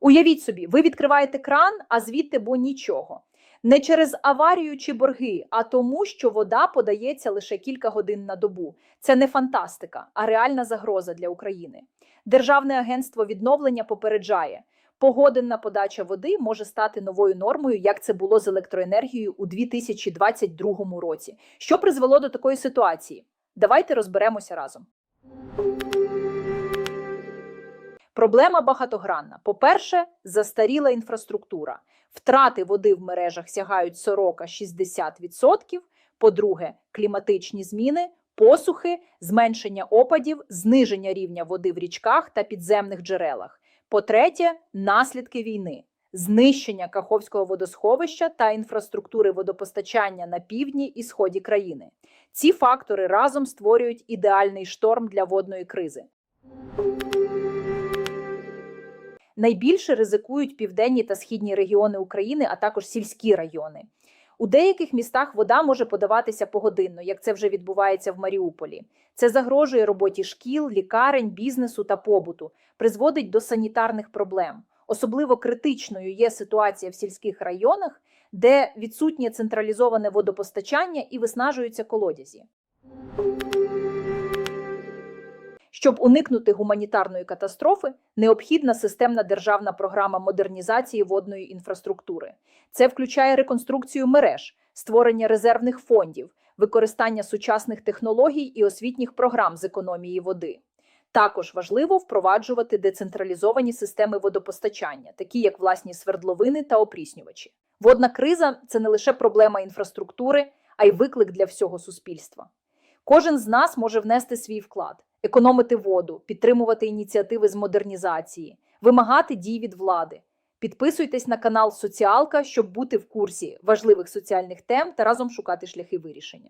Уявіть собі, ви відкриваєте кран, а звідти бо нічого. Не через аварію чи борги, а тому, що вода подається лише кілька годин на добу. Це не фантастика, а реальна загроза для України. Державне агентство відновлення попереджає, погодинна подача води може стати новою нормою, як це було з електроенергією у 2022 році. Що призвело до такої ситуації? Давайте розберемося разом. Проблема багатогранна. По-перше, застаріла інфраструктура. Втрати води в мережах сягають 40-60%. По-друге, кліматичні зміни, посухи, зменшення опадів, зниження рівня води в річках та підземних джерелах. По-третє, наслідки війни, знищення Каховського водосховища та інфраструктури водопостачання на півдні і сході країни. Ці фактори разом створюють ідеальний шторм для водної кризи. Найбільше ризикують південні та східні регіони України, а також сільські райони. У деяких містах вода може подаватися погодинно, як це вже відбувається в Маріуполі. Це загрожує роботі шкіл, лікарень, бізнесу та побуту, призводить до санітарних проблем. Особливо критичною є ситуація в сільських районах, де відсутнє централізоване водопостачання і виснажуються колодязі. Щоб уникнути гуманітарної катастрофи, необхідна системна державна програма модернізації водної інфраструктури. Це включає реконструкцію мереж, створення резервних фондів, використання сучасних технологій і освітніх програм з економії води. Також важливо впроваджувати децентралізовані системи водопостачання, такі як власні свердловини та опріснювачі. Водна криза це не лише проблема інфраструктури, а й виклик для всього суспільства. Кожен з нас може внести свій вклад, економити воду, підтримувати ініціативи з модернізації, вимагати дій від влади. Підписуйтесь на канал Соціалка, щоб бути в курсі важливих соціальних тем та разом шукати шляхи вирішення.